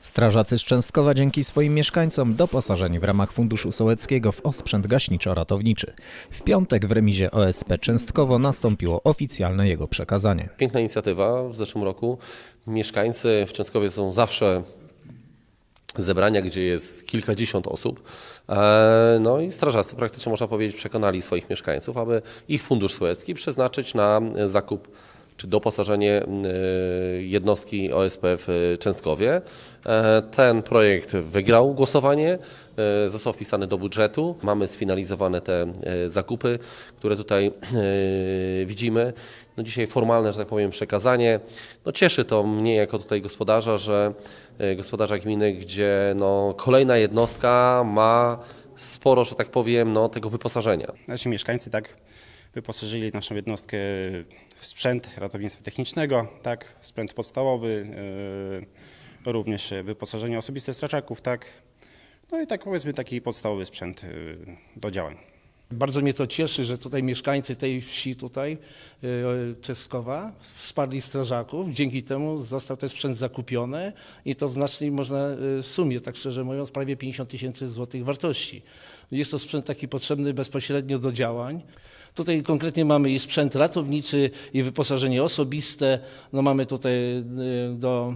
Strażacy z Częstochowa dzięki swoim mieszkańcom doposażeni w ramach Funduszu Sołeckiego w osprzęt gaśniczo-ratowniczy. W piątek w remizie OSP Częstkowo nastąpiło oficjalne jego przekazanie. Piękna inicjatywa w zeszłym roku. Mieszkańcy w Częstochowie są zawsze zebrania, gdzie jest kilkadziesiąt osób. E, No i strażacy praktycznie można powiedzieć przekonali swoich mieszkańców, aby ich fundusz sołecki przeznaczyć na zakup czy doposażenie e, jednostki OSP w Częstkowie. E, Ten projekt wygrał głosowanie, e, został wpisany do budżetu. Mamy sfinalizowane te e, zakupy, które tutaj e, widzimy. No dzisiaj formalne, że tak powiem, przekazanie. No cieszy to mnie jako tutaj gospodarza, że e, gospodarza gminy, gdzie no kolejna jednostka ma sporo, że tak powiem, no tego wyposażenia. Nasi mieszkańcy tak wyposażyli naszą jednostkę w sprzęt ratownictwa technicznego, tak, sprzęt podstawowy, yy, również wyposażenie osobiste strażaków, tak. No i tak powiedzmy taki podstawowy sprzęt yy, do działań. Bardzo mnie to cieszy, że tutaj mieszkańcy tej wsi tutaj, y, Czeskowa, wsparli strażaków. Dzięki temu został ten sprzęt zakupiony i to w znacznej można y, sumie, tak szczerze mówiąc, prawie 50 tysięcy złotych wartości. Jest to sprzęt taki potrzebny bezpośrednio do działań. Tutaj konkretnie mamy i sprzęt ratowniczy, i wyposażenie osobiste. No mamy tutaj y, do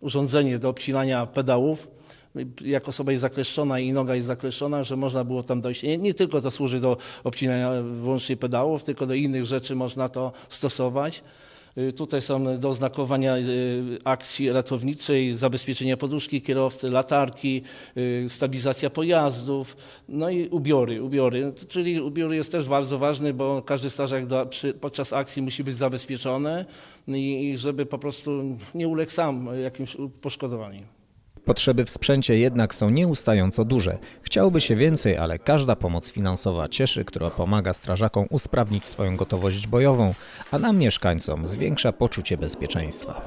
urządzenie do obcinania pedałów jak osoba jest zakleszczona i noga jest zakleszczona, że można było tam dojść. Nie, nie tylko to służy do obcinania wyłącznie pedałów, tylko do innych rzeczy można to stosować. Y, Tutaj są do oznakowania y, akcji ratowniczej, zabezpieczenia poduszki kierowcy, latarki, y, stabilizacja pojazdów, no i ubiory. ubiory. Czyli ubiory jest też bardzo ważny, bo każdy strażak do, przy, podczas akcji musi być zabezpieczony i, i żeby po prostu nie uległ sam jakimś poszkodowaniom. Potrzeby w sprzęcie jednak są nieustająco duże. Chciałoby się więcej, ale każda pomoc finansowa cieszy, która pomaga strażakom usprawnić swoją gotowość bojową, a nam mieszkańcom zwiększa poczucie bezpieczeństwa.